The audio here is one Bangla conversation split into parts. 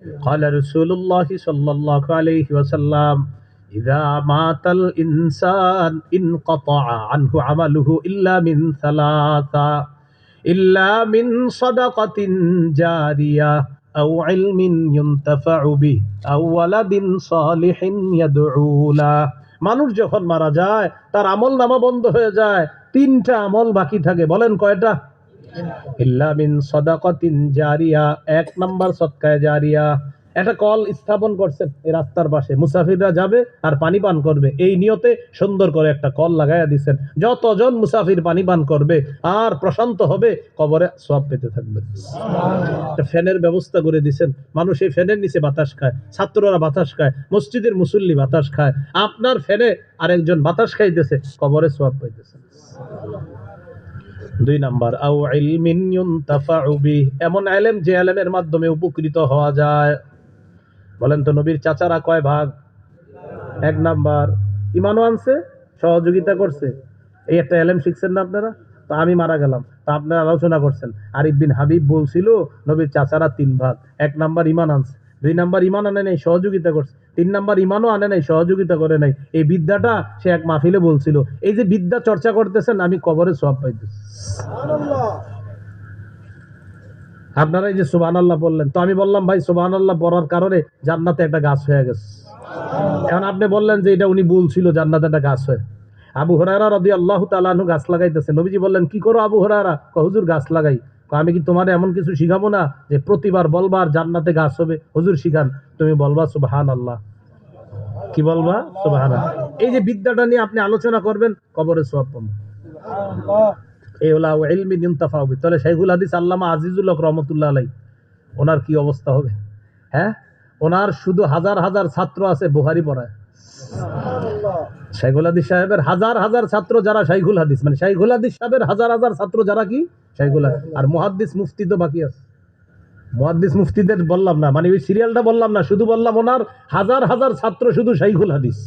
قال رسول الله صلى الله عليه وسلم إذا مات الإنسان انقطع عنه عمله إلا من ثلاثة إلا من صدقة جارية أو علم ينتفع به أو ولد صالح يدعو له মানুষ যখন মারা যায় তার আমল নামা বন্ধ হয়ে যায় তিনটা আমল বাকি থাকে বলেন কয়টা ইল্লা মিন সদাকাতিন জারিয়া, এক নাম্বার সদকায়ে জারিয়া। একটা কল স্থাপন করছেন এই রাস্তার পাশে। মুসাফিররা যাবে আর পানি পান করবে। এই নিয়তে সুন্দর করে একটা কল লাগাইয়া দিচ্ছেন যতজন মুসাফির পানি পান করবে, আর প্রশান্ত হবে, কবরে সব পেতে থাকবে ফ্যানের ব্যবস্থা করে দিছেন। মানুষ এই ফ্যানের নিচে বাতাস খায়, ছাত্ররা বাতাস খায়, মসজিদের মুসল্লি বাতাস খায়। আপনার ফ্যানে আরেকজন বাতাস খাইতেছে, কবরে সব পাইতেছে দুই নাম্বার আউ ইলমিন ইউনতাফাউ বিহ, এমন ইলম যে ইলমের মাধ্যমে উপকৃত হওয়া যায়। বলেন তো নবীর চাচারা কয় ভাগ? এক নাম্বার, ইমানও আনছে, সহযোগিতা করছে। এই একটা এলএম শিখছেন না আপনারা? তো আমি মারা গেলাম, তা আপনারা আলোচনা করছেন। আরিফ বিন হাবিব বলছিল, নবীর চাচারা তিন ভাগ, এক নাম্বার ইমান আনছে। দুই নাম্বার ইমান আনে নাই সহযোগিতা করছে। তিন নাম্বার ইমানও আনে নাই সহযোগিতা করে নাই। এই বিদ্যাটা সে এক মাহফিলে বলছিল। এই যে বিদ্যা চর্চা করতেছেন আমি কবরে সব পাইতেছি। আপনারা এই যে সুবাহ আল্লাহ বললেন তো আমি বললাম ভাই সুবাহ আল্লাহ পড়ার কারণে জান্নাতে একটা গাছ হয়ে গেছে। এখন আপনি বললেন যে এটা উনি বলছিল জান্নাতে একটা গাছ হয়। আবু হরারা রদি আল্লাহ তালানু গাছ লাগাইতেছে। নবীজি বললেন কি করো আবু হরারা হুজুর গাছ লাগাই। আমি কি তোমার এমন কিছু শিখাবো না যে প্রতিবার বলবার জান্নাতে গাছ হবে? হুজুর শিখান, তুমি বলবা সুবাহান আল্লাহ কি বলবা? সুবাহান এই যে বিদ্যাটা নিয়ে আপনি আলোচনা করবেন, কবরে সব পাবো। এই হলো ইলমি ইউনতাফা হবে। তাহলে শাইখুল হাদিস আল্লামা আজিজুল হক রহমতুল্লাহ আলাই, ওনার কি অবস্থা হবে? হ্যাঁ? ওনার শুধু হাজার হাজার ছাত্র আছে বুহারি পড়ায়। শাইখুল হাদিস সাহেবের হাজার হাজার ছাত্র যারা শাইখুল হাদিস মানে শাইখুল হাদিস সাহেবের হাজার হাজার ছাত্র যারা কি? শাইখুল আর মুহাদ্দিস মুফতি তো বাকি আছে। মুহাদ্দিস মুফতিদের বললাম না মানে ওই সিরিয়ালটা বললাম না শুধু বললাম ওনার হাজার হাজার ছাত্র শুধু শাইখুল হাদিস।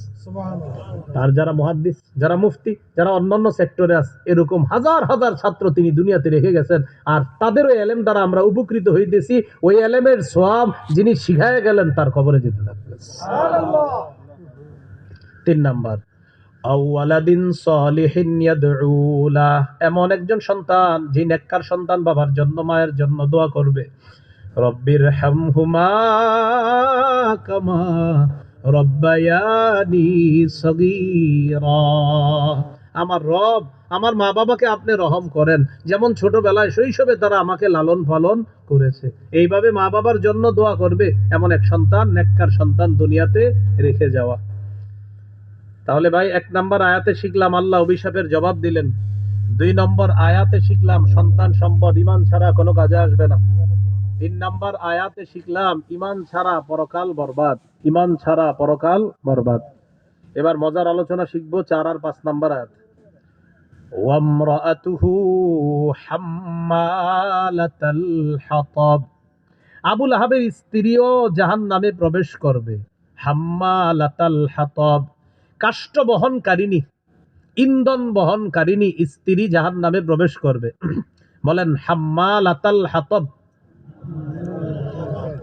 আর যারা মহাদ্দিস যারা মুফতি যারা অন্যান্য সেক্টরে আছে এরকম হাজার হাজার ছাত্র তিনি দুনিয়াতে রেখে গেছেন। আর তাদের ওই এলেম দ্বারা আমরা উপকৃত হইতেছি ওই এলেমের সব যিনি শিখায় গেলেন তার খবরে যেতে থাকবে তিন নাম্বার আউয়ালাদিন সলিহিন ইয়াদউ লাহ। এমন একজন সন্তান যে নেককার সন্তান বাবার জন্য, মায়ের জন্য দোয়া করবে। রব্বির হামহুমা কামা রব্বায়ানি সগীরা আমার রব, আমার মা বাবাকে আপনি রহম করেন। যেমন ছোটবেলায় শৈশবে তারা আমাকে লালন পালন করেছে। এইভাবে মা বাবার জন্য দোয়া করবে এমন এক সন্তান, নেককার সন্তান দুনিয়াতে রেখে যাওয়া। তাহলে ভাই, এক নম্বর আয়াতে শিখলাম, আল্লাহ অভিশাপের জবাব দিলেন। দুই নম্বর আয়াতে শিখলাম, সন্তান সম্পদ ইমান ছাড়া কোনো কাজে আসবে না। তিন নম্বর আয়াতে শিখলাম ইমান ছাড়া পরকাল বরবাদ। ইমান ছাড়া পরকাল বরবাদ। এবার মজার আলোচনা শিখব চার আর পাঁচ নম্বর আয়াত। আবুল আহাবের স্ত্রীও জাহান নামে প্রবেশ করবে। হাম্মালাতাল হাতাব। কাষ্ঠ বহনকারিণী ইন্ধন বহনকারিণী স্ত্রী জাহান নামে প্রবেশ করবে। বলেন, হাম্মালাতাল হাতাব।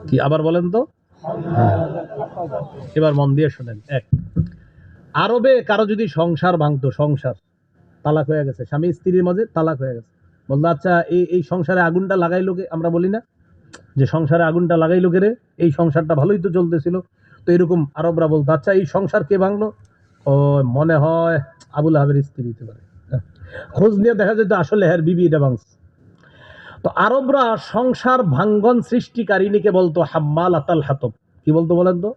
কি আবার বলেন তো? হ্যাঁ। এবার মন দিয়ে শোনেন। এক, আরবে কারও যদি সংসার ভাঙতো, সংসার, তালাক হয়ে গেছে, স্বামী স্ত্রীর মাঝে তালাক হয়ে গেছে। বলতো আচ্ছা এই এই সংসারে আগুনটা লাগাইলো কে আমরা বলি না? যে সংসারে আগুনটা লাগাইলো কে রে, এই সংসারটা ভালোই তো চলতেছিল। তো এরকম আরবরা বলতো আচ্ছা এই সংসার কে ভাঙলো? ও, মনে হয় আবুল আহাবের স্ত্রী হতে পারে। খোঁজ নিয়ে দেখা যেত আসলে হ্যার বিবি এটা তো আরবরা সংসার ভাঙ্গন সৃষ্টিকারিণীকে বলতো হাম্মাল আতাল হাতব। কি বলতো বলেন তো?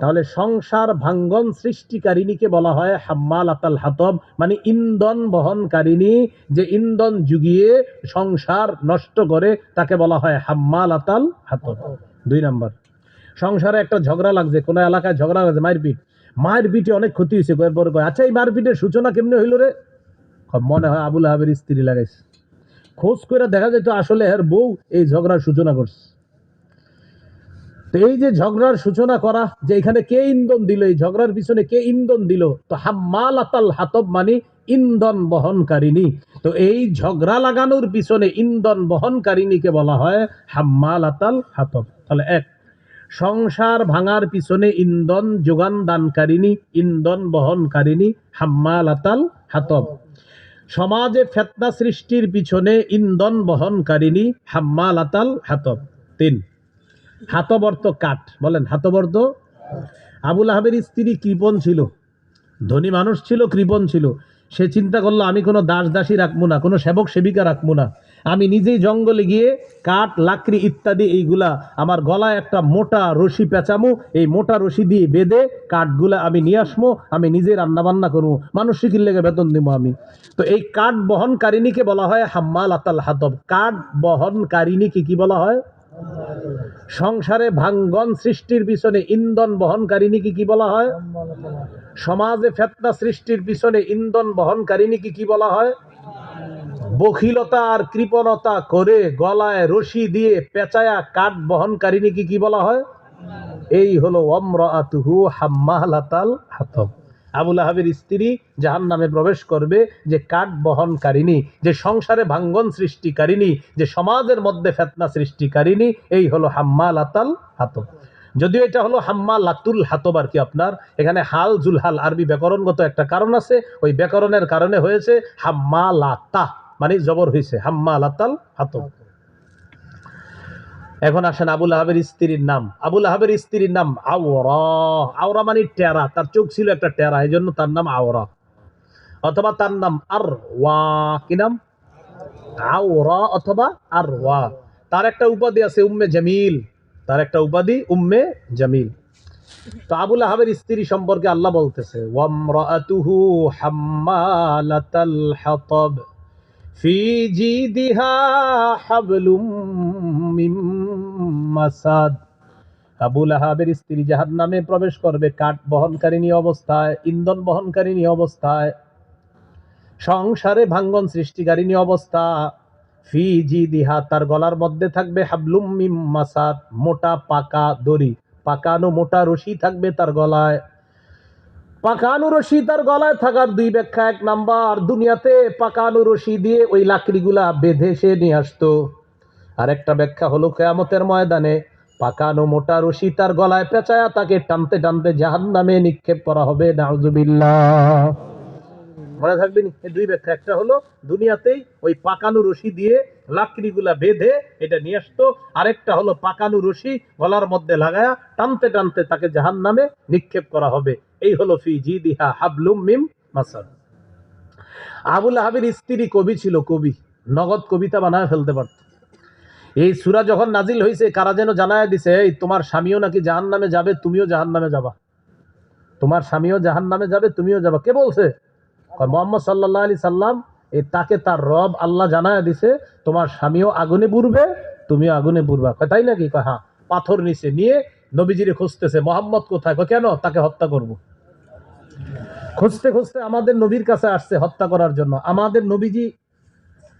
তাহলে সংসার ভাঙ্গন সৃষ্টিকারিণীকে বলা হয় হাম্মাল আতাল হাতব মানে ইন্ধন বহনকারিণী যে ইন্ধন যুগিয়ে সংসার নষ্ট করে তাকে বলা হয় হাম্মাল আতাল হাতব। দুই নম্বর, সংসারে একটা ঝগড়া লাগছে, কোনো এলাকায় ঝগড়া লাগছে, মারপিট। মায়ের পিঠে অনেক ক্ষতি হয়েছে, কয়েক পরে কয় আচ্ছা এই মারপিটের সূচনা কেমনে হইল রে? মনে হয় আবুল আহাবের স্ত্রী লাগাইছে। খোঁজ করে দেখা যেত আসলে এর বউ এই ঝগড়ার সূচনা করছে। তো এই যে ঝগড়ার সূচনা করা, যে এখানে কে ইন্ধন দিল, এই ঝগড়ার পিছনে কে ইন্ধন দিল? তো হাম্মাল আতাল হাতব মানে ইন্ধন বহনকারিনী তো এই ঝগড়া লাগানোর পিছনে ইন্ধন বহনকারিনীকে বলা হয় হাম্মাল আতাল হাতব। তাহলে এক সংসার ভাঙার পিছনে ইন্ধন যোগান দানকারিনী ইন্ধন বহনকারিনী হাম্মাল আতাল হাতব। সমাজে ফেতনা সৃষ্টির পিছনে ইন্ধন বহনকারিনী হাম্মাল আতাল হাতব। তিন হাতবর্ত কাঠ। বলেন, হাতব অর্থ? আবুল আহাবের স্ত্রী কৃপণ ছিল। ধনী মানুষ ছিল, কৃপণ ছিল। সে চিন্তা করল, আমি কোনো দাস দাসী রাখব না, কোনো সেবক সেবিকা রাখব না। আমি নিজেই জঙ্গলে গিয়ে কাঠ, লাকড়ি ইত্যাদি এইগুলা আমার গলায় একটা মোটা রশি পেঁচামো, এই মোটা রশি দিয়ে বেঁধে কাঠগুলা আমি নিয়ে আসমো, আমি নিজে রান্না বান্না করব। মানুষ শিখির লেগে বেতন দিব আমি। তো এই কাঠ বহনকারিনীকে বলা হয় হাম্মাল আতাল হাতব। কাঠ বহনকারিনীকে কি বলা হয়? সংসারে ভাঙ্গন সৃষ্টির পিছনে ইন্ধন বহনকারিনীকে কি বলা হয়? সমাজে ফেতনা সৃষ্টির পিছনে ইন্ধন বহনকারিনীকে কি বলা হয়? বখিলতা আর কৃপণতা করে গলায় রশি দিয়ে পেঁচায়া কাঠ বহনকারিনীকে কি বলা হয়? এই হলো অম্রাতুহু হাম্মালাতাল হাতব আবুল আহাবের স্ত্রী জাহান নামে প্রবেশ করবে যে কাঠ বহনকারিনী যে সংসারে ভাঙ্গন সৃষ্টিকারিনী যে সমাজের মধ্যে ফেতনা সৃষ্টিকারিনী এই হলো হাম্মাল আতাল হাতব যদিও এটা হলো হাম্মা লাতুল হাতব আর কি আপনার, এখানে হাল জুলহাল আরবি ব্যাকরণগত একটা কারণ আছে, ওই ব্যাকরণের কারণে হয়েছে হাম্মা লাতা মানে জবর হয়েছে হাম্মা লাতাল হাতব এখন আসেন আবুল আহাবের স্ত্রীর নাম। আবুল আহাবের স্ত্রীর নাম আওরা। আওরা মানে টেরা। তার চোখ ছিল একটা টেরা এই জন্য তার নাম আওরা। অথবা তার নাম আর ওয়া কি নাম? আওরা অথবা আর ওয়া তার একটা উপাধি আছে উম্মে জামিল। তার একটা উপাধি উম্মে জামিল। তো আবুল আহাবের স্ত্রী সম্পর্কে আল্লাহ বলতেছে ওয়ামরাতুহু হাম্মালাতাল হাতাব। في جيدها حبل من مسد আবুল আহাবের স্ত্রী জাহান নামে প্রবেশ করবে কাঠ বহনকারিণী অবস্থায় ইন্ধন বহনকারিণী অবস্থায় সংসারে ভাঙ্গন সৃষ্টিকারিণী অবস্থা ফি জি দিহা তার গলার মধ্যে থাকবে হাবলুম মিম মাসাদ মোটা পাকা দড়ি পাকানো মোটা রশি থাকবে তার গলায় পাকানো রশি তার গলায় থাকার দুই ব্যাখ্যা এক নাম্বার। দুনিয়াতে পাকানু রশি দিয়ে ওই লাকড়িগুলা বেঁধে সে নিয়ে আসতো। আর একটা ব্যাখ্যা হলো কেয়ামতের ময়দানে পাকানো মোটা রশি তার গলায় পেঁচায়া তাকে টানতে টানতে জাহান নামে নিক্ষেপ করা হবে। নাউজুবিল্লাহ। মনে থাকবে দুই ব্যাখ্যা। একটা হলো দুনিয়াতেই ওই পাকানো রশি দিয়ে লাকড়িগুলা বেঁধে এটা নিয়ে আসতো। আরেকটা হলো পাকানো রশি গলার মধ্যে লাগায়া টানতে টানতে তাকে জাহান নামে নিক্ষেপ করা হবে। এই হলো ফি জি দিহা হাবলুম মিম মাসাদ আবুল আহাবের স্ত্রী কবি ছিল কবি, নগদ কবিতা বানায় ফেলতে পারত। এই সুরা যখন নাজিল হয়েছে কারা যেন জানায় দিছে, এই, তোমার স্বামীও নাকি জাহান নামে যাবে, তুমিও জাহান নামে যাবা। তোমার স্বামীও জাহান নামে যাবে, তুমিও যাবা। কে বলছে? মোহাম্মদ সাল্লাহ আলি সাল্লাম, এই তাকে তার রব আল্লাহ জানায় দিছে, তোমার স্বামীও আগুনে পুড়বে, তুমিও আগুনে পুড়বা। তাই নাকি? হ্যাঁ পাথর নিচে নিয়ে নবীজিরে খুঁজতেছে, মোহাম্মদ কোথায়? কেন তাকে হত্যা করব? খুঁজতে খুঁজতে আমাদের নবীর কাছে আসছে হত্যা করার জন্য। আমাদের নবীজি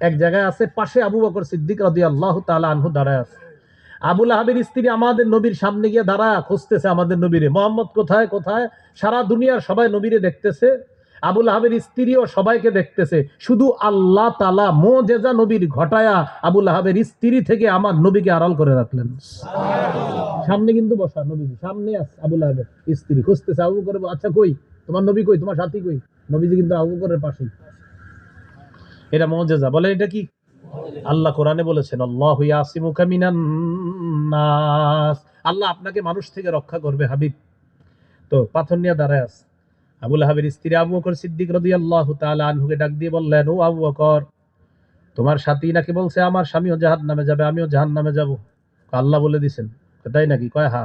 এক জায়গায় আছে, পাশে আবু বকর সিদ্দিক রদি আল্লাহ তালা আনহু দাঁড়ায় আছে। আবুল আহাবের স্ত্রী আমাদের নবীর সামনে গিয়ে দাঁড়া, খুঁজতেছে আমাদের নবীরে। মোহাম্মদ কোথায় কোথায়? সারা দুনিয়ার সবাই নবীরে দেখতেছে। আবুল আহাবের স্ত্রীও সবাইকে দেখতেছে, শুধু আল্লাহ তালা মোজেজা নবীর ঘটায়া আবুল আহাবের স্ত্রী থেকে আমার নবীকে আড়াল করে রাখলেন। সামনে কিন্তু বসা নবীজি সামনে আছে আবুল আহাবের স্ত্রী। খুঁজতেছে আবু করে আচ্ছা কই? তোমার নবী কই? তোমার সাথী কই? নবীজি কিন্তু আবু করের পাশেই। এটা মজেজা। বলে, এটা কি? আল্লাহ কোরআনে বলেছেন, আল্লাহ আল্লাহ আপনাকে মানুষ থেকে রক্ষা করবে, হাবিব। তো পাথর নিয়ে দাঁড়ায় আছে। আবুল আহাবের স্ত্রী আবু বকর সিদ্দিক রাদিয়াল্লাহু তাআলা আনহুকে ডাক দিয়ে বললেন, ও আবু বকর, তোমার সাথী নাকি বলছে আমার স্বামীও জাহান নামে যাবে, আমিও জাহান নামে যাব আল্লাহ বলে দিছেন। তাই নাকি? কয় হা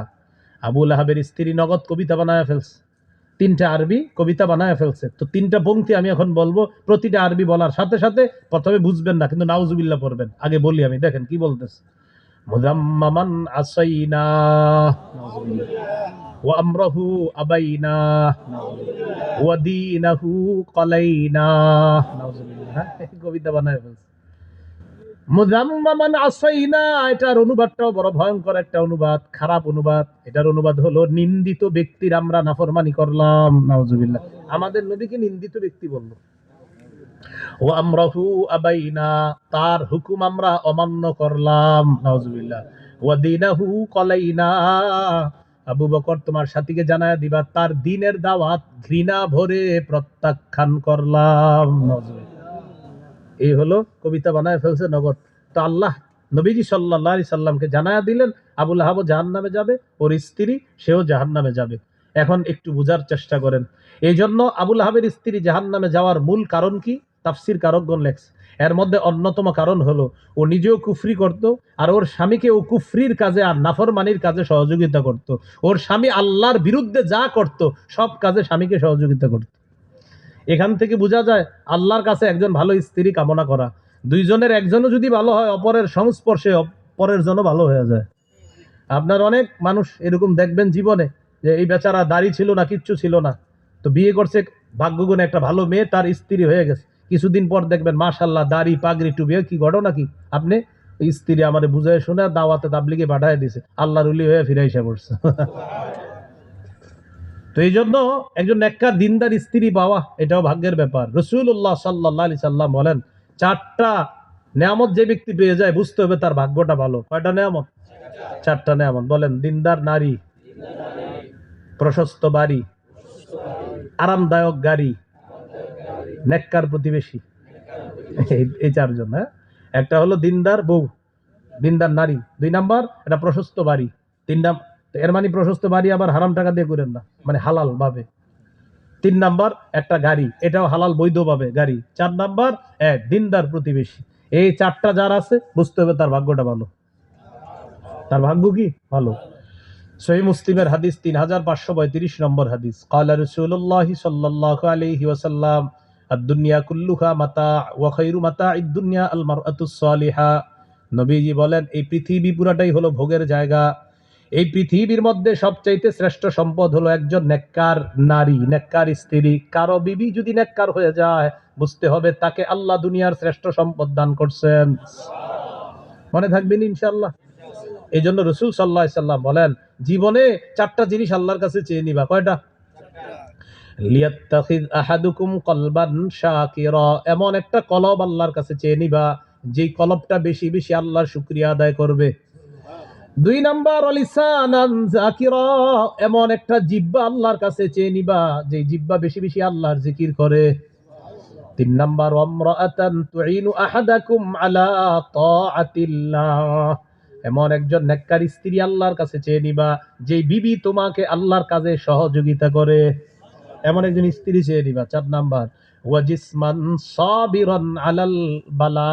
আবুল আহাবের স্ত্রী নগদ কবিতা বানায় ফেলছে, তিনটা আরবি কবিতা বানায় ফেলছে। তো তিনটা পংক্তি আমি এখন বলব, প্রতিটা আরবি বলার সাথে সাথে প্রথমে বুঝবেন না, কিন্তু নাউজুবিল্লাহ পড়বেন। আগে বলি আমি, দেখেন কি বলতেছে। কালাইনা নাউজুবিল্লাহ হ্যাঁ, কবিতা বানায় ফেলছে আসাইনা এটার অনুবাদটাও বড় ভয়ঙ্কর একটা অনুবাদ খারাপ অনুবাদ। এটার অনুবাদ হলো নিন্দিত ব্যক্তির আমরা নাফরমানি করলাম। নাউজুবিল্লাহ। আমাদের নবীকে নিন্দিত ব্যক্তি বলল। ও আমরাহু আবাইনা, তার হুকুম আমরা অমান্য করলাম। নাউজুবিল্লাহ। ওয়াদিনাহু কলাইনা। আবু বকর তোমার সাথীকে জানায় দিবা, তার দিনের দাওয়াত ঘৃণা ভরে প্রত্যাখ্যান করলাম। এই হলো কবিতা বানায় ফেলছে নগদ। তো আল্লাহ নবীজি সাল্লাহ সাল্লামকে জানায়া দিলেন আবুল আহাব জাহান নামে যাবে, ওর স্ত্রী সেও জাহান নামে যাবে। এখন একটু বোঝার চেষ্টা করেন। এই জন্য আবুল আহাবের স্ত্রী জাহান নামে যাওয়ার মূল কারণ কি? তাফসির কারকগণ লেখছে। এর মধ্যে অন্যতম কারণ হলো, ও নিজেও কুফরি করত, আর ওর স্বামীকে ও কুফরির কাজে আর নাফরমানির কাজে সহযোগিতা করত। ওর স্বামী আল্লাহর বিরুদ্ধে যা করত, সব কাজে স্বামীকে সহযোগিতা করত। এখান থেকে বোঝা যায়, আল্লাহর কাছে একজন ভালো স্ত্রী কামনা করা। দুইজনের একজনও যদি ভালো হয়, অপরের সংস্পর্শে পরের জন্য ভালো হয়ে যায়। আপনার অনেক মানুষ এরকম দেখবেন জীবনে, যে এই বেচারা দাড়ি ছিল না, কিচ্ছু ছিল না। তো বিয়ে করছে, ভাগ্যগুণে একটা ভালো মেয়ে, তার স্ত্রী হয়ে গেছে। কিছুদিন পর দেখবেন মাশাল্লাহ দাড়ি, পাগড়ি টুবি কি ঘটনা কি? আপনি স্ত্রী আমাদের বুঝায় শুনে দাওয়াতে তাবলিগে পাঠায় দিছে। আল্লাহর উলি হয়ে ফিরে এসে পড়ছে। তো এই জন্য একজন নেককার দিনদার স্ত্রী পাওয়া, এটাও ভাগ্যের ব্যাপার। রসুল্লাহ সাল্লাহ আলি সাল্লাম বলেন, চারটা নেয়ামত যে ব্যক্তি পেয়ে যায়, বুঝতে হবে তার ভাগ্যটা ভালো। কয়টা নেয়ামত? চারটা নেয়ামত। বলেন, দিনদার নারী, প্রশস্ত বাড়ি, আরামদায়ক গাড়ি নেককার প্রতিবেশী। এই- চারজন হ্যাঁ? একটা হলো দিনদার বউ, দিনদার নারী। দুই নাম্বার এটা প্রশস্ত বাড়ি। তিন নাম, এর মানে প্রশস্ত বাড়ি আবার হারাম টাকা দিয়ে করেন না মানে হালাল ভাবে। তিন নাম্বার, একটা গাড়ি, এটাও হালাল বৈধ ভাবে গাড়ি। চার নাম্বার, এক, দিনদার প্রতিবেশী। এই চারটা যার আছে, বুঝতে হবে তার ভাগ্যটা ভালো। তার ভাগ্য কি? ভালো। সহি মুসলিমের হাদিস তিন হাজার পাঁচশো পঁয়ত্রিশ নম্বর হাদিস। কালা রসুল্লাহ সাল্লাহ আলহি ওয়াসাল্লাম আদুনিয়া কুল্লুহা মাতা ওয়াখাইরু মাতা ইদুনিয়া আল মারআতুস-সালিহা নবীজি বলেন, এই পৃথিবী পুরাটাই হলো ভোগের জায়গা। এই পৃথিবীর মধ্যে সবচাইতে শ্রেষ্ঠ সম্পদ হলো একজন নেককার নারী, নেককার স্ত্রী। কারও বিবি যদি নেককার হয়ে যায়, বুঝতে হবে তাকে আল্লাহ দুনিয়ার শ্রেষ্ঠ সম্পদ দান করছেন। মনে থাকবেন ইনশাল্লাহ এই জন্য রসুল সাল্লাহ সাল্লাম বলেন, জীবনে চারটা জিনিস আল্লাহর কাছে চেয়ে নিবা। কয়টা? আহাদুকুম কলবান এমন একটা কলব আল্লাহর কাছে চেয়ে নিবা, যেই কলবটা বেশি বেশি আল্লাহর শুকরিয়া আদায় করবে। দুই নাম্বার এমন একটা জিব্বা আল্লাহর কাছে চেয়ে নিবা যে জিব্বা বেশি বেশি আল্লাহর জিকির করে। তিন নাম্বার আহাদাকুম এমন একজন নেককার স্ত্রী আল্লাহর কাছে চেয়ে নিবা যে বিবি তোমাকে আল্লাহর কাজে সহযোগিতা করে। এমন একজন স্ত্রী চেয়ে নিবা, চার নাম্বার। ওয়াজিসমান সাবিরান আলাল বালা।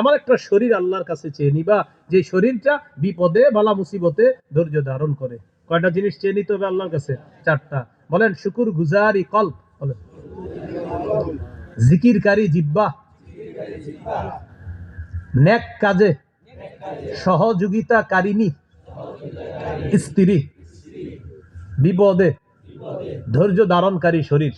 এমন একটা শরীর আল্লাহর কাছে চেয়ে নিবা, যে শরীরটা বিপদে, বালা মুসিবতে ধৈর্য ধারণ করে। কয়টা জিনিস চেয়ে নিতে হবে আল্লাহর কাছে? চারটা। বলেন শুকুর গুজারি কল বলেন, জিকিরকারী জিব্বা। নেক কাজে সহযোগিতাকারিনী স্ত্রী। বিপদে ধৈর্য ধারণকারী শরীর।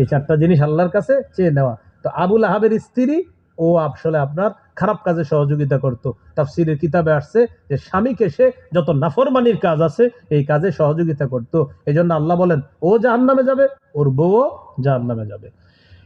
এই চারটা জিনিস আল্লাহর কাছে চেয়ে নেওয়া। তো আবুল আহাবের স্ত্রী ও আসলে আপনার খারাপ কাজে সহযোগিতা করত। তাফসিরের কিতাবে আসছে যে স্বামীকে সে যত নাফরমানির কাজ আছে, এই কাজে সহযোগিতা করত। এই জন্য আল্লাহ বলেন, ও জাহান নামে যাবে, ওর বউও জাহান নামে যাবে।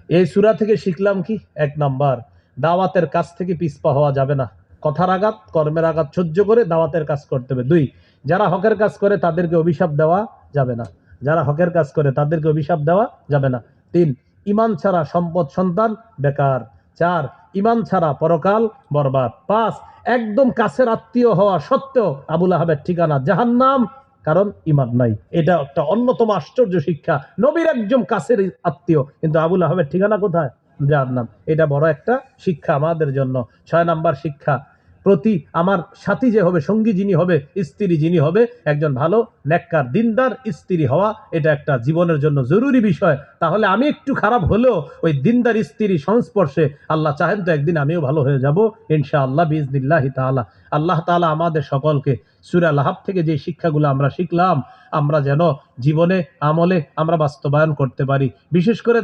এই সুরা থেকে শিখলাম কি? এক নাম্বার, দাওয়াতের কাছ থেকে পিসপা হওয়া যাবে না। কথার আঘাত, কর্মের আঘাত সহ্য করে দাওয়াতের কাজ করতে হবে। দুই, যারা হকের কাজ করে তাদেরকে অভিশাপ দেওয়া যাবে না। যারা হকের কাজ করে তাদেরকে অভিশাপ দেওয়া যাবে না। তিন, ইমান ছাড়া সম্পদ সন্তান বেকার। চার, ইমান ছাড়া পরকাল বরবাদ। পাঁচ, একদম কাছের আত্মীয় হওয়া সত্ত্বেও আবুল আহাবের ঠিকানা জাহান্নাম, কারণ ইমান নাই। এটা একটা অন্যতম আশ্চর্য শিক্ষা। নবীর একজন কাছের আত্মীয়, কিন্তু আবুল আহমেদ ঠিকানা কোথায়? জাহান্নাম। এটা বড় একটা শিক্ষা আমাদের জন্য। ছয় নাম্বার শিক্ষা প্রতি আমার সাথী যে হবে, সঙ্গী যিনি হবে, স্ত্রী যিনি হবে, একজন ভালো, নেককার, দিনদার স্ত্রী হওয়া, এটা একটা জীবনের জন্য জরুরি বিষয়। তাহলে আমি একটু খারাপ হলেও ওই দিনদার স্ত্রী সংস্পর্শে আল্লাহ চাহেন তো একদিন আমিও ভালো হয়ে যাব ইনশা আল্লাহ বিজনিল্লাহি তাআলা। আল্লাহ তাআলা আমাদের সকলকে সুরা লাহাব থেকে যে শিক্ষাগুলো আমরা শিখলাম, আমরা যেন জীবনে আমলে আমরা বাস্তবায়ন করতে পারি। বিশেষ করে